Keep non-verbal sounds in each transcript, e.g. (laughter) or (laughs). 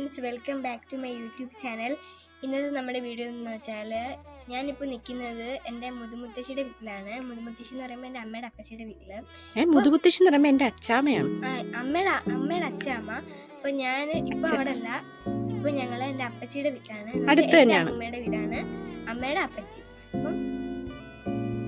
Friends welcome back to my YouTube channel ഇന്നത്തെ നമ്മുടെ video എന്ന് വെച്ചാൽ ഞാനിപ്പോൾ നിൽക്കുന്നത് എന്റെ മുതുമുത്തശ്ശിയുടെ വീട്ടിലാണ്. മുതുമുത്തശ്ശി എന്ന് പറയുമ്പോൾ എന്റെ അമ്മയുടെ അപ്പച്ചിയുടെ വീട്ടിൽ മുതുമുത്തശ്ശി എന്ന് പറയുമ്പോ എന്റെ അച്ചാമ്മയാണ്. അമ്മയുടെ അമ്മയുടെ അച്ചാമ്മ. അപ്പോൾ ഞാൻ ഇപ്പോൾ. അവിടെ അല്ല ഇപ്പോൾ ഞങ്ങൾ എന്റെ അപ്പച്ചിയുടെ വീട്ടിലാണ്. എന്റെ. അമ്മയുടെ വീടാണ്. അമ്മയുടെ അപ്പച്ചി. അപ്പം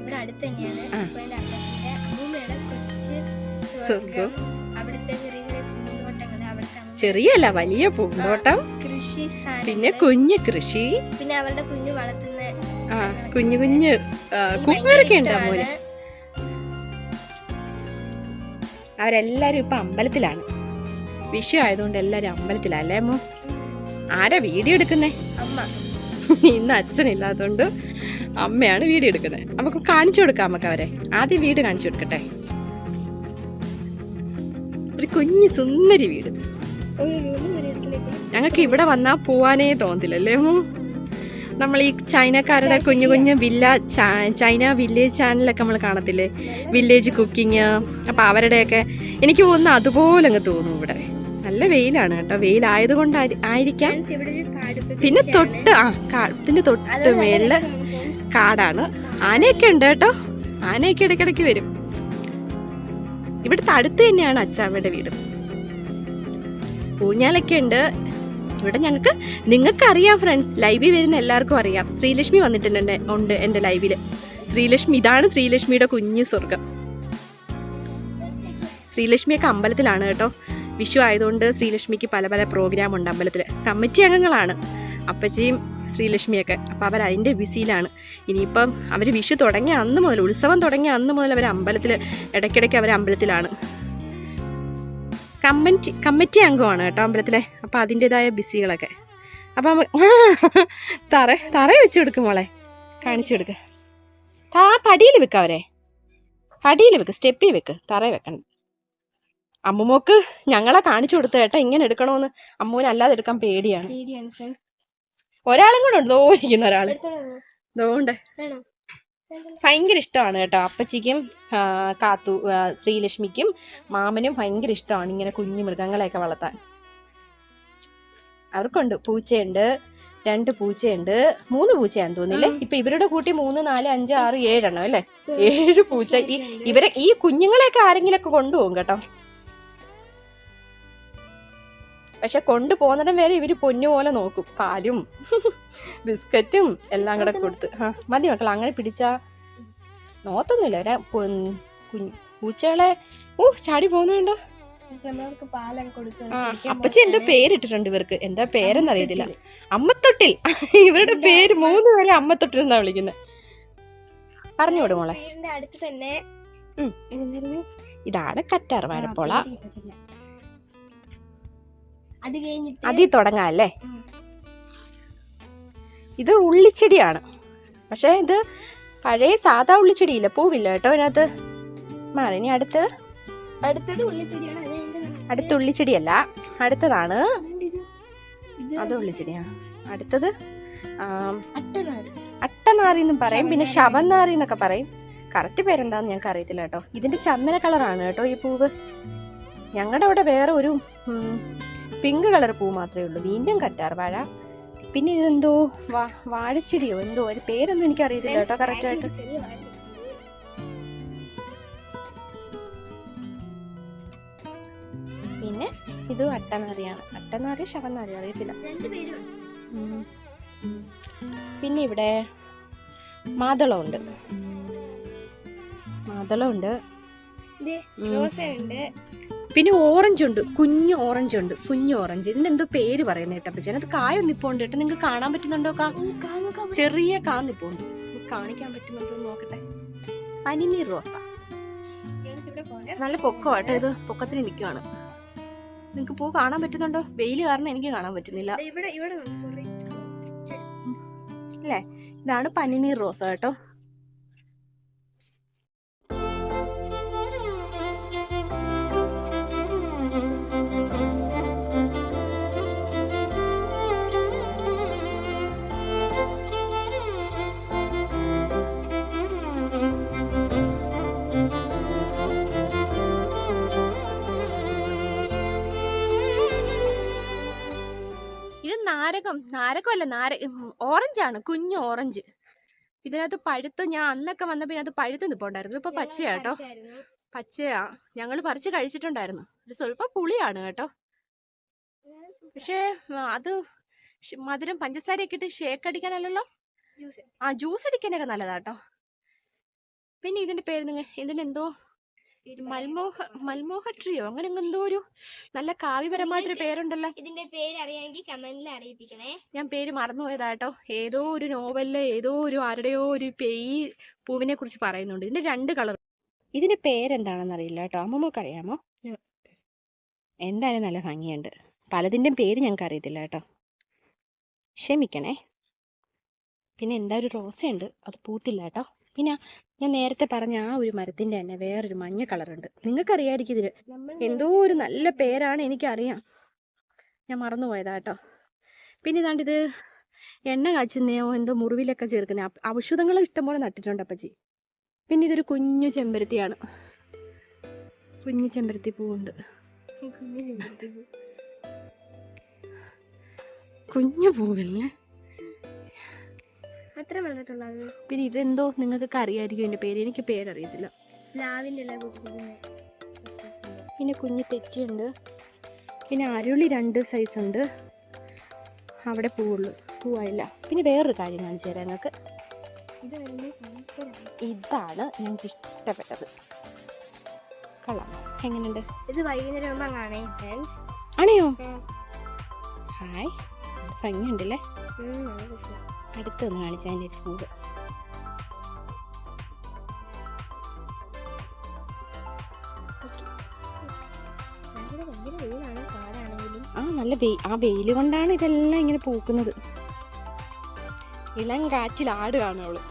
ഇവിടെ അടുത്ത് തന്നെയാണ്. അപ്പോൾ എന്റെ അപ്പച്ചിന്റെ അമ്മൂമ്മയുടെ കൊച്ചു സ്വർഗം. അവിടുത്തെ ചെറിയല്ല വലിയ പൂന്തോട്ടം. കൃഷി പിന്നെ കുഞ്ഞ് കൃഷി. പിന്നെ അവരുടെ കുഞ്ഞു വളർത്തുന്ന ആ കുഞ്ഞു കുഞ്ഞു കുഞ്ഞൊക്കെ ഉണ്ട് അമ്മൂന് അവരെല്ലാരും ഇപ്പൊ അമ്പലത്തിലാണ്. വിഷു ആയതുകൊണ്ട് എല്ലാരും അമ്പലത്തിലാ അല്ലേ അമ്മ ആരാ വീഡിയോ എടുക്കുന്നേ? അമ്മ. ഇന്ന് അച്ഛനില്ലാത്തോണ്ട് അമ്മയാണ് വീഡിയോ എടുക്കുന്നത് നമുക്ക് കാണിച്ചു കൊടുക്കാം നമുക്ക് അവരെ. ആദ്യം വീട് കാണിച്ചു കൊടുക്കട്ടെ. ഒരു കുഞ്ഞു സുന്ദരി വീട്. ഞങ്ങൾക്ക് ഇവിടെ വന്നാൽ പോവാനേ തോന്നില്ലല്ലേ അമ്മു നമ്മൾ ഈ ചൈനക്കാരുടെ കുഞ്ഞു കുഞ്ഞു വില്ല ചൈന വില്ലേജ് ചാനലൊക്കെ നമ്മൾ കാണത്തില്ലേ? വില്ലേജ് കുക്കിങ് അപ്പോൾ അവരുടെയൊക്കെ എനിക്ക് തോന്നുന്നു അതുപോലെ അങ്ങ് തോന്നും ഇവിടെ. നല്ല വെയിലാണ് കേട്ടോ. വെയിലായത് കൊണ്ട് ആയിരിക്കാം. പിന്നെ തൊട്ട് ആ കാട്ടിന്റെ തൊട്ട് മേളിൽ കാടാണ്. ആനയൊക്കെ ഉണ്ട് കേട്ടോ. ആനയൊക്കെ ഇടയ്ക്കിടയ്ക്ക് വരും. ഇവിടുത്തെ അടുത്ത് തന്നെയാണ് അച്ചാമ്മയുടെ വീട്. ഊഞ്ഞാലൊക്കെ ഉണ്ട്. ഇവിടെ ഞങ്ങൾക്ക് നിങ്ങൾക്ക് അറിയാം ഫ്രണ്ട്സ് ലൈവിൽ വരുന്ന എല്ലാവർക്കും അറിയാം. ശ്രീലക്ഷ്മി വന്നിട്ടുണ്ട് ഉണ്ട് എന്റെ ലൈവിൽ ശ്രീലക്ഷ്മി ഇതാണ് ശ്രീലക്ഷ്മിയുടെ കുഞ്ഞു സ്വർഗം ശ്രീലക്ഷ്മിയൊക്കെ അമ്പലത്തിലാണ് കേട്ടോ. വിഷു ആയതുകൊണ്ട് ശ്രീലക്ഷ്മിക്ക് പല പല പ്രോഗ്രാം ഉണ്ട് അമ്പലത്തിൽ കമ്മിറ്റി അംഗങ്ങളാണ് അപ്പച്ചിയും ശ്രീലക്ഷ്മിയൊക്കെ. അപ്പോൾ അവർ അതിന്റെ ബിസിയിലാണ് ഇനിയിപ്പം അവർ വിഷു തുടങ്ങിയ അന്ന് മുതൽ ഉത്സവം തുടങ്ങിയ അന്ന് മുതൽ അവർ അമ്പലത്തിൽ ഇടയ്ക്കിടയ്ക്ക് അവർ അമ്പലത്തിലാണ്. കമ്മിറ്റി കമ്മിറ്റി അംഗമാണ് കേട്ടോ അമ്പലത്തിലെ. അപ്പം അതിന്റെതായ ബിസികളൊക്കെ. അപ്പം (laughs) തറ തറ വെച്ച് കൊടുക്കും മോളെ. കാണിച്ചു കൊടുക്ക. താ പടിയിൽ വെക്ക അവരെ. പടിയിൽ വെക്ക് സ്റ്റെപ്പിൽ വെക്ക് തറ വെക്കണം. അമ്മുമോക്ക് ഞങ്ങളെ കാണിച്ചു കൊടുത്ത കേട്ടോ ഇങ്ങനെ എടുക്കണമെന്ന് അമ്മൂന് അല്ലാതെ എടുക്കാൻ പേടിയാണ്. ഒരാളും കൂടെ ഉണ്ട്. ഒരാൾ ഒരാൾ. എടുത്തോളൂ. ഭയങ്കര ഇഷ്ടമാണ് കേട്ടോ. അപ്പച്ചിക്കും കാത്തു ശ്രീലക്ഷ്മിക്കും മാമനും ഭയങ്കര ഇഷ്ടമാണ് ഇങ്ങനെ കുഞ്ഞു മൃഗങ്ങളെയൊക്കെ വളർത്താൻ. അവർക്കുണ്ട്. പൂച്ചയുണ്ട് രണ്ട് പൂച്ചയുണ്ട് മൂന്ന് പൂച്ചയാന്ന് തോന്നില്ലേ ഇപ്പൊ ഇവരുടെ കൂട്ടി മൂന്ന് നാല് അഞ്ച് ആറ് ഏഴെണ്ണം അല്ലേ? ഏഴ് പൂച്ച. ഈ ഇവരെ ഈ കുഞ്ഞുങ്ങളെയൊക്കെ ആരെങ്കിലൊക്കെ കൊണ്ടുപോകും കേട്ടോ. പക്ഷെ കൊണ്ടുപോകുന്നിടം വരെ ഇവർ പൊന്നു പോലെ നോക്കും. പാലും ബിസ്ക്കറ്റും എല്ലാം കൂടെ കൊടുത്ത്. ആ മതി മക്കൾ അങ്ങനെ പിടിച്ചാ നോത്തൊന്നുമില്ല. ഒരാ പൂച്ചകളെ ഓ ചാടി പോകുന്നുണ്ടോ അപ്പച്ചി എന്തോ പേരിട്ടിട്ടുണ്ട് ഇവർക്ക്. എന്താ പേരെന്ന് അറിയത്തില്ല അമ്മത്തൊട്ടിൽ. ഇവരുടെ പേര് മൂന്ന് പേരെ അമ്മത്തൊട്ടിൽ എന്നാ വിളിക്കുന്നത് പറഞ്ഞോട് മോളെ. അടുത്ത് തന്നെ. ഇതാണ് കറ്റാർ വാഴപ്പോള. അത് കഴിഞ്ഞിട്ട് അതിൽ തുടങ്ങാം അല്ലേ? ഇത് ഉള്ളിച്ചെടിയാണ്. പക്ഷെ ഇത് പഴയ സാധാ ഉള്ളിച്ചെടിയില്ല. പൂവില്ല കേട്ടോ അതിനകത്ത് മാറി ഇനി അടുത്ത്? അടുത്തത് ഉള്ളിച്ചെടിയാണ്. അടുത്ത ഉള്ളിച്ചെടിയല്ല. അടുത്തതാണ്. അത് ഉള്ളിച്ചെടിയാണ്. അടുത്തത് അട്ടനാറി എന്നും പറയും. പിന്നെ. ശവന്നാറി എന്നൊക്കെ പറയും. കറക്റ്റ് പേരെന്താന്ന് ഞങ്ങൾക്ക് അറിയത്തില്ല കേട്ടോ. ഇതിന്റെ ചന്ദന കളറാണ് കേട്ടോ ഈ പൂവ്. ഞങ്ങളുടെ അവിടെ വേറെ ഒരു പിങ്ക് കളർ പൂ മാത്രമേ ഉള്ളൂ. വീണ്ടും കറ്റാർ വാഴ. പിന്നെ ഇതെന്തോ വാ- വാഴച്ചെടിയോ? എന്തോ? ഒരു പേരൊന്നും എനിക്ക് അറിയത്തില്ല കേട്ടോ കറക്റ്റ് ആയിട്ട്. ചെറിയ വാഴ. പിന്നെ ഇത് അട്ടനാറിയാണ് അട്ടനാറി ശവനാറി അറിയത്തില്ല. പിന്നെ ഇവിടെ മാതളമുണ്ട്. മാതളമുണ്ട്. ദേ, ഉം. റോസയുണ്ട്. പിന്നെ ഓറഞ്ച് ഉണ്ട്. കുഞ്ഞ് ഓറഞ്ച് ഉണ്ട്. കുഞ്ഞ് ഓറഞ്ച് ഇതിന്റെ എന്തോ പേര് പറയുന്നത് കേട്ടോ അപ്പൊ അതിനകത്ത് കായ ഇപ്പൊ ഉണ്ട് കേട്ടോ. നിങ്ങൾക്ക് കാണാൻ പറ്റുന്നുണ്ടോ കാ. ചെറിയ കാ നിപ്പുണ്ട്. കാണിക്കാൻ പറ്റുന്നുണ്ടോ നോക്കട്ടെ. പനിനീർ റോസ. നല്ല പൊക്കം ആട്ടോ ഇത്. പൊക്കത്തിന് നിൽക്കുവാണ്. നിങ്ങൾക്ക് പൂ കാണാൻ പറ്റുന്നുണ്ടോ? വെയിൽ കാരണം എനിക്ക് കാണാൻ പറ്റുന്നില്ല. അല്ലേ. ഇതാണ് പനിനീർ റോസ കേട്ടോ. നാരകമല്ല നാര ഓറഞ്ചാണ് കുഞ്ഞു ഓറഞ്ച്. ഇതിനകത്ത് പഴുത്ത് ഞാൻ അന്നൊക്കെ വന്നപ്പോ ഇതിനകത്ത് പഴുത്ത് നിപ്പോണ്ടായിരുന്നു. ഇപ്പൊ പച്ചയാട്ടോ പച്ചയാ ഞങ്ങൾ പറിച്ച് കഴിച്ചിട്ടുണ്ടായിരുന്നു. ഇത് സ്വല്പം പുളിയാണ് കേട്ടോ. പക്ഷേ അത് മധുരം പഞ്ചസാരയൊക്കെ ഇട്ട് ഷേക്ക് അടിക്കാനല്ലല്ലോ? ആ ജ്യൂസ് അടിക്കാനൊക്കെ നല്ലതാട്ടോ പിന്നെ ഇതിന്റെ പേര് നിങ്ങൾ ഇതിനെന്തോ മൽമോഹ മൽമോഹ ട്രീയോ? അങ്ങനെ എന്തോ ഒരു നല്ല കാവ്യപരമായിട്ടൊരു പേരുണ്ടല്ലോ. ഇതിന്റെ പേര് അറിയാമെങ്കിൽ കമന്റിൽ അറിയിപ്പിക്കണേ. ഞാൻ പേര് മറന്നുപോയതാട്ടോ. ഏതോ ഒരു നോവലിലെ ഏതോ ഒരു ആരുടെയോ ഒരു പേയ് പൂവിനെ കുറിച്ച് പറയുന്നുണ്ട്. ഇതിന്റെ രണ്ട് കളർ. ഇതിന്റെ പേരെന്താണെന്ന് അറിയില്ല കേട്ടോ. അമ്മമ്മക്ക് അറിയാമോ? എന്തായാലും നല്ല ഭംഗിയുണ്ട്. പലതിന്റെ പേര് ഞങ്ങൾക്ക് അറിയത്തില്ല കേട്ടോ. ക്ഷമിക്കണേ. പിന്നെ എന്താ ഒരു റോസയുണ്ട്. അത് പൂത്തില്ല കേട്ടോ. പിന്നെ ഞാൻ നേരത്തെ പറഞ്ഞ ആ ഒരു മരത്തിന്റെ തന്നെ വേറൊരു മഞ്ഞ കളറുണ്ട്. നിങ്ങൾക്ക് അറിയായിരിക്കും ഇതിന് എന്തോ ഒരു നല്ല പേരാണ് എനിക്കറിയാം. ഞാൻ മറന്നുപോയതാ കേട്ടോ. പിന്നെ ഇതാണ്ട് ഇത് എണ്ണ കാച്ചുന്നയോ എന്തോ മുറിവിലൊക്കെ ചേർക്കുന്ന ഔഷധങ്ങൾ ഇഷ്ടംപോലെ നട്ടിട്ടുണ്ട് അപ്പച്ചി. പിന്നെ ഇതൊരു കുഞ്ഞു ചെമ്പരത്തിയാണ്. കുഞ്ഞു ചെമ്പരത്തി പൂവുണ്ട്. കുഞ്ഞു പൂവല്ലേ? അത്ര വന്നിട്ടുള്ളത്? പിന്നെ ഇതെന്തോ നിങ്ങൾക്കൊക്കെ അറിയായിരിക്കും എന്റെ പേര്. എനിക്ക് പേരറിയത്തില്ല. ഇല പിന്നെ കുഞ്ഞ് തെറ്റിയുണ്ട്. പിന്നെ അരുളി രണ്ട് സൈസ് ഉണ്ട്. അവിടെ പൂവുള്ളൂ. പൂവായില്ല. പിന്നെ വേറൊരു കാര്യം കാണിച്ചു തരാം ഞങ്ങൾക്ക് ഇത് വലിയ സൂപ്പറാണ് ഇതാണ് ഞങ്ങൾക്ക് ഇഷ്ടപ്പെട്ടത്. കൊള്ളാം. എങ്ങനെയുണ്ട്? ഇത് വൈകുന്നേരം ആകുമ്പോൾ ഫ്രണ്ട്സ് ആണയോ ഹായ്. ഭംഗിയുണ്ടല്ലേ? നല്ല രസം. അടുത്തൊന്ന് കാണിച്ചാൽ അതിന്റെ ഒരു കാടാണെങ്കിലും ആ നല്ല വെയിൽ ആ വെയിൽ കൊണ്ടാണ് ഇതെല്ലാം ഇങ്ങനെ പൂക്കുന്നത്. ഇളം കാറ്റിൽ ആട് കാണുള്ളു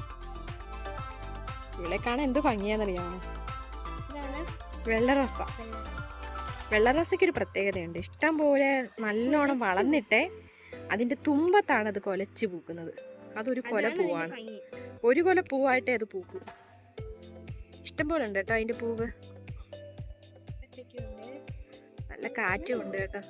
ഇവിടെ കാണാൻ എന്ത് ഭംഗിയാന്നറിയാമോ വെള്ളറസ വെള്ളം. വെള്ളറസയ്ക്ക് ഒരു പ്രത്യേകതയുണ്ട്. ഇഷ്ടം പോലെ നല്ലോണം വളർന്നിട്ടേ അതിന്റെ തുമ്പത്താണ് അത് കൊലച്ച് പൂക്കുന്നത്. അതൊരു കൊല പൂവാണ്. ഒരു കൊല പൂവായിട്ടേ അത് പൂക്കും. ഇഷ്ടംപോലെ ഉണ്ട് കേട്ടോ അതിന്റെ പൂവ്. നല്ല കാറ്റും ഉണ്ട് കേട്ടോ.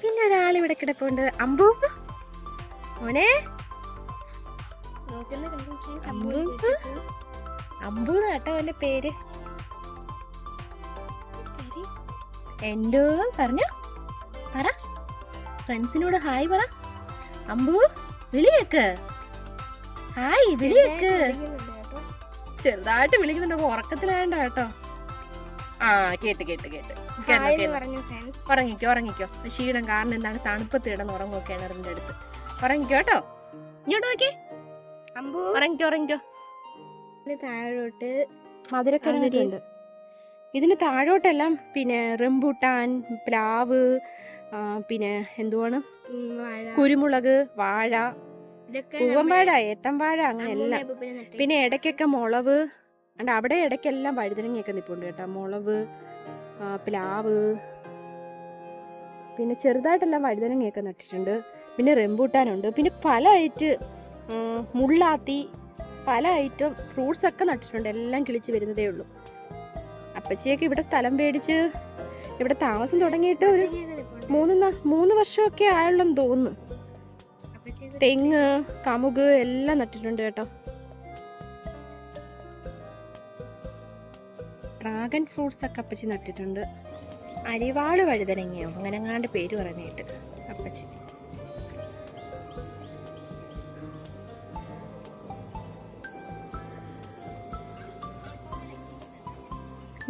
പിന്നെ ഒരാൾ ഇവിടെ കിടപ്പുണ്ട്. അമ്പു? മോനെ? അമ്പു കേട്ടോ അവന്റെ പേര്. എന്തോ പറഞ്ഞു? പറ. ഫ്രണ്ട്സിനോട് ഹായ് പറ. അമ്പു വിളിയേക്ക്. ഹായ് വിളിയേക്ക്. ചെറുതായിട്ട് വിളിക്കുന്നുണ്ട്. ഉറക്കത്തിലായണ്ട കേട്ടോ. ആ കേട്ട് കേട്ട് കേട്ട്. ഉറങ്ങിക്കോ ഉറങ്ങിക്കോ. ക്ഷീണം കാരണം എന്താണ് തണുപ്പത്ത് കിടന്ന് ഉറങ്ങുമോ കിണറിന്റെ അടുത്ത്. ഉറങ്ങിക്കോ കേട്ടോ. ഇങ്ങോട്ട് നോക്കി. അമ്പു. ഉറങ്ങിക്കോ ഉറങ്ങിക്കോ ഇതിന് താഴോട്ട്. താഴോട്ടെല്ലാം പിന്നെ റംബൂട്ടാൻ പ്ലാവ് പിന്നെ എന്തുവാണ്? കുരുമുളക് വാഴ പൂവൻവാഴ ഏത്തൻവാഴ അങ്ങനെ എല്ലാം പിന്നെ ഇടയ്ക്കൊക്കെ മുളവ്. അണ്ട് അവിടെ ഇടയ്ക്കെല്ലാം വഴുതനങ്ങയൊക്കെ നിപ്പുണ്ട് കേട്ടോ. മുളവ് പ്ലാവ്. പിന്നെ ചെറുതായിട്ടെല്ലാം വഴുതനങ്ങയൊക്കെ നട്ടിട്ടുണ്ട്. പിന്നെ റെമ്പൂട്ടാനുണ്ട് പിന്നെ പല ഐറ്റ് മുള്ളാത്തി പല ഐറ്റം ഫ്രൂട്ട്സ് ഒക്കെ നട്ടിട്ടുണ്ട്. എല്ലാം കിളിച്ച് വരുന്നതേ ഉള്ളൂ. അപ്പച്ചിയൊക്കെ ഇവിടെ സ്ഥലം മേടിച്ച് ഇവിടെ താമസം തുടങ്ങിയിട്ട് ഒരു മൂന്ന് മൂന്ന് വർഷമൊക്കെ ആയുള്ളെന്ന് തോന്നുന്നു. തെങ്ങ് കമുക് എല്ലാം നട്ടിട്ടുണ്ട് കേട്ടോ. ഡ്രാഗൺ ഫ്രൂട്ട്സ് ഒക്കെ അപ്പച്ചി നട്ടിട്ടുണ്ട്. അരിവാൾ വഴുതനങ്ങയോ? അങ്ങനെങ്ങാണ്ട് പേര് പറഞ്ഞിട്ട് അപ്പച്ചി.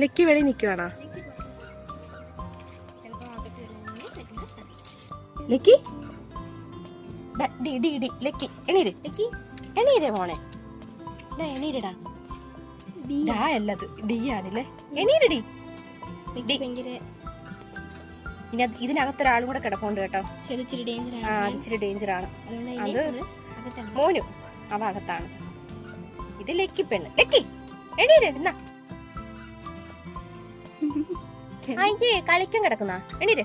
ലക്കി വെളി നിൽക്കുവാണോ ലക്കി? ഡ, ഡി ഡി ഡി ലക്കി. എണീര്. ലക്കി. എണീര് മോനെ. ഡാ എണീരടാ. ഡാ. അല്ലത് ഡി ആണല്ലേ. എണീരടി അത് ഇതിനകത്തൊരാളും കൂടെ കിടപ്പുണ്ട് കേട്ടോ. ആ ഇച്ചിരി ഡേഞ്ചർ ആണ്. അത് മോനു അവ അകത്താണ്. ആ ഭാഗത്താണ് ഇത് ലക്കി പെണ്ണ്. ലക്കി. എണീര് എന്നാ. അയ്യേ കളിക്കാൻ കിടക്കുന്ന? എണീര്.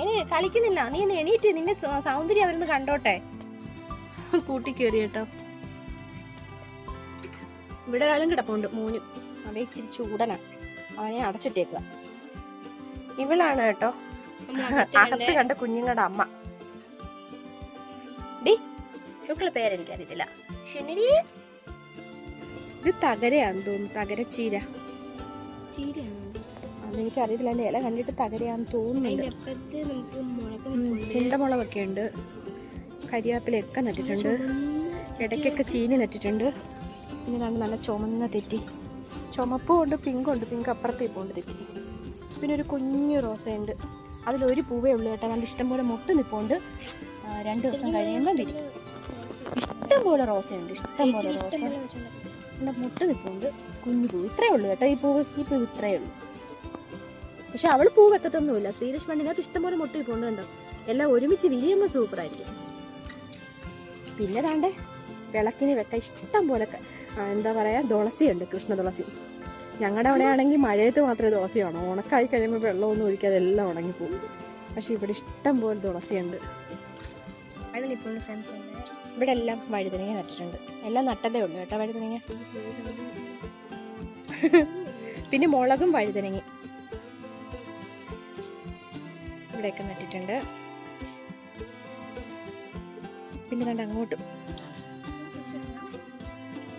എണീ കളിക്കുന്നില്ല. നീ ഒന്ന് എണീറ്റ് നിന്റെ സൗന്ദര്യം അവരൊന്ന് കണ്ടോട്ടെ. കൂട്ടി കയറി കേട്ടോ. ഇവിടെ ഒരാളും കിടപ്പുണ്ട് മോനും. അവൻ ഇച്ചിരി ചൂടനാ. അവനെ അടച്ചിട്ടേക്കുക ഇവളാണ് കേട്ടോ. അകത്ത് കണ്ട കുഞ്ഞുങ്ങളുടെ അമ്മ. ഡി ഇവക്കുള്ള പേരെനിക്കറിയത്തില്ല. ശനി ഇത് തകരയാണ് തോന്നുന്നു തകരച്ചീര. അതെനിക്ക് അറിയത്തില്ല എന്റെ ഇല കണ്ടിട്ട് തകരയാന്ന് തോന്നുന്നുണ്ട്. ചിണ്ടമുളകൊക്കെ ഉണ്ട്. കരിയാപ്പിലൊക്കെ നട്ടിട്ടുണ്ട്. ഇടയ്ക്കൊക്കെ ചീനി നട്ടിട്ടുണ്ട്. പിന്നെ രണ്ട് നല്ല ചുമന്ന തെറ്റി. ചുമപ്പും ഉണ്ട് പിങ്കും ഉണ്ട് പിങ്ക് അപ്പുറത്തേ പോകുന്നത് തെറ്റി. പിന്നെ ഒരു കുഞ്ഞു റോസയുണ്ട്. അതിലൊരു പൂവേ ഉള്ളൂ കേട്ടോ. കണ്ട് ഇഷ്ടംപോലെ മുട്ട് നിൽപ്പുണ്ട് രണ്ടു ദിവസം കഴിയുമ്പോൾ ഇഷ്ടംപോലെ റോസയുണ്ട്. ഇഷ്ടംപോലെ റോസ. പിന്നെ മുട്ട നിൽപ്പുണ്ട് കുഞ്ഞു പൂവ് ഇത്രയേ ഉള്ളൂ കേട്ടോ. ഈ പൂവ് ഈ പൂവ് ഇത്രയേ ഉള്ളൂ. പക്ഷെ അവൾ പൂ വെക്കത്തൊന്നുമില്ല. ശ്രീലക്ഷ്മണിനകത്ത് ഇഷ്ടംപോലെ മുട്ട് നിൽപ്പുണ്ട് കണ്ടോ? എല്ലാം ഒരുമിച്ച് വിരിയുമ്പോൾ സൂപ്പറായിരിക്കും. പിന്നെ വേണ്ടേ വിളക്കിന് വെക്കാൻ ഇഷ്ടം പോലെ എന്താ പറയാ തുളസിയുണ്ട് കൃഷ്ണ തുളസി ഞങ്ങളുടെ അവിടെ ആണെങ്കിൽ മഴയത്ത് മാത്രമേ ദോശയാണോ ഉണക്കായി കഴിയുമ്പോൾ വെള്ളമൊന്നും ഒഴിക്കാതെ എല്ലാം ഉണങ്ങിപ്പോകും. പക്ഷെ ഇവിടെ ഇഷ്ടം പോലെ തുളസിയുണ്ട് അത് ഇപ്പോഴും ഫ്രണ്ട്സ് ഇവിടെ എല്ലാം വഴുതനങ്ങ നട്ടിട്ടുണ്ട്. എല്ലാം നട്ടതേ ഉള്ളൂ കേട്ടോ വഴുതനങ്ങ. പിന്നെ മുളകും വഴുതനങ്ങി ഇവിടെയൊക്കെ നട്ടിട്ടുണ്ട്. പിന്നെ കണ്ട് അങ്ങോട്ടും?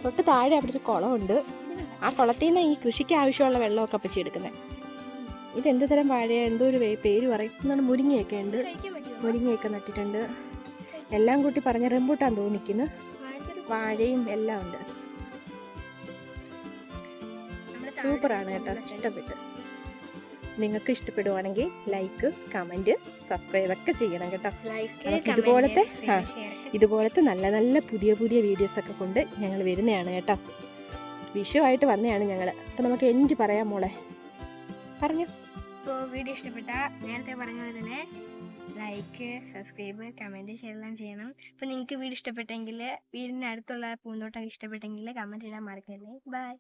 തൊട്ട് താഴെ അവിടെ ഒരു കുളമുണ്ട്. ആ കുളത്തിൽ നിന്ന് ഈ കൃഷിക്ക് ആവശ്യമുള്ള വെള്ളമൊക്കെ അപ്പച്ചി എടുക്കുന്നത് ഇത് എന്ത് തരം വാഴ എന്തോ ഒരു പേര് പറയും. എന്നാണ് മുരിങ്ങയൊക്കെ ഉണ്ട്. മുരിങ്ങയൊക്കെ നട്ടിട്ടുണ്ട്. എല്ലാം കൂട്ടി പറഞ്ഞ റെമ്പൂട്ടാൻ തോന്നിക്കുന്നു. വാഴയും എല്ലാം ഉണ്ട്. സൂപ്പറാണ് കേട്ടോ. ഇഷ്ടപ്പെട്ട്. നിങ്ങൾക്ക് ഇഷ്ടപ്പെടുവാണെങ്കിൽ ലൈക്ക് കമന്റ് സബ്സ്ക്രൈബ് ഒക്കെ ചെയ്യണം കേട്ടോ. ലൈക്ക് നമുക്ക് ഇതുപോലത്തെ, ആ. ഇതുപോലത്തെ നല്ല നല്ല പുതിയ പുതിയ വീഡിയോസ് ഒക്കെ കൊണ്ട് ഞങ്ങൾ വരുന്നതാണ് കേട്ടോ. വിഷു ആയിട്ട് വന്നതാണ് ഞങ്ങൾ അപ്പം നമുക്ക് എൻഡ് പറയാം മോളെ. പറഞ്ഞു. ഇപ്പോൾ വീഡിയോ ഇഷ്ടപ്പെട്ട നേരത്തെ പറഞ്ഞ പോലെ ലൈക്ക് സബ്സ്ക്രൈബ് കമന്റ് ഷെയർ എല്ലാം ചെയ്യണം. അപ്പോൾ നിങ്ങൾക്ക് വീഡിയോ ഇഷ്ടപ്പെട്ടെങ്കിൽ വീടിന്റെ അടുത്തുള്ള പൂന്തോട്ടം ഇഷ്ടപ്പെട്ടെങ്കിൽ കമന്റ് ഇടാൻ മറക്കരുത് ബൈ